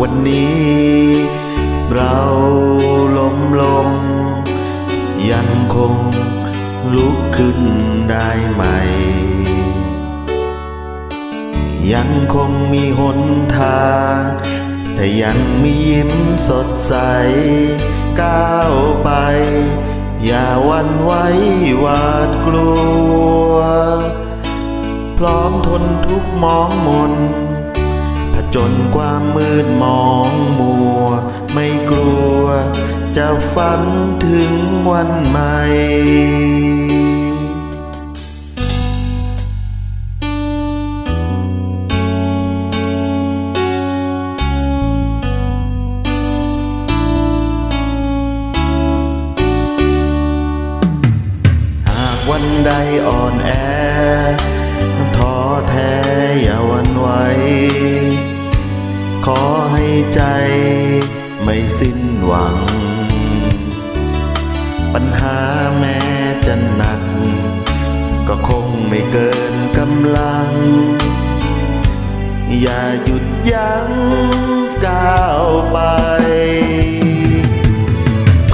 วันนี้ เราล้มลง ยังคงลุกขึ้นได้ไหม่ ยังคงมีหนทาง แต่ยังมียิ้มสดใส ก้าวไป อย่าวันไว้หวาดกลัว พร้อมทนทุกมองมน จญความมืดมองมัว ไม่กลัว จะฝันถึงวันใหม่หากวันใดอ่อนแอท้อแท้อย่าหวันไหว ขอให้ใจไม่สิ้นหวัง ปัญหาแม้จะหนัก ก็คงไม่เกินกำลัง อย่าหยุดยั้งก้าวไป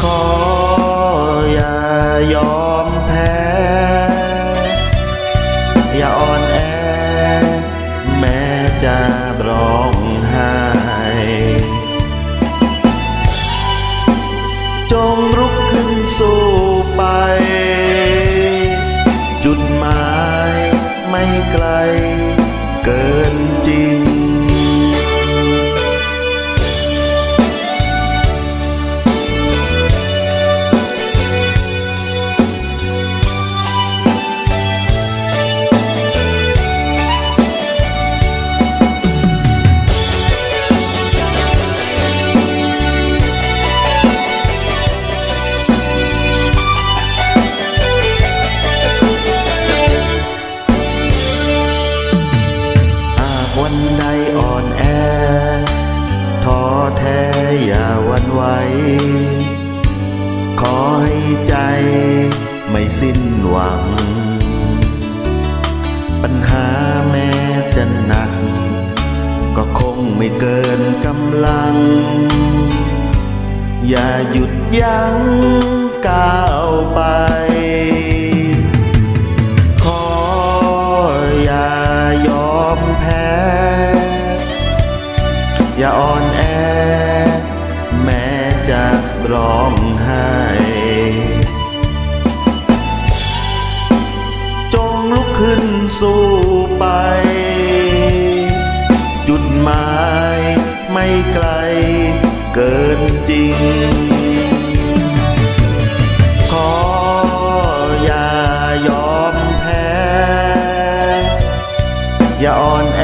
ขออย่ายอมแพ้ อย่าอ่อนแอ แม้จะ จงลุกขึ้นสู้ไป จุดหมายไม่ไกลเกิน ขอให้ใจไม่สิ้นหวัง ปัญหาแม้จะหนัก ก็คงไม่เกินกำลัง อย่าหยุดยั้งก้าวไป ร้องไห้จงลุกขึ้นสู้ไป จุดหมายไม่ไกลเกินจริง ขออย่ายอมแพ้ อย่าอ่อนแอ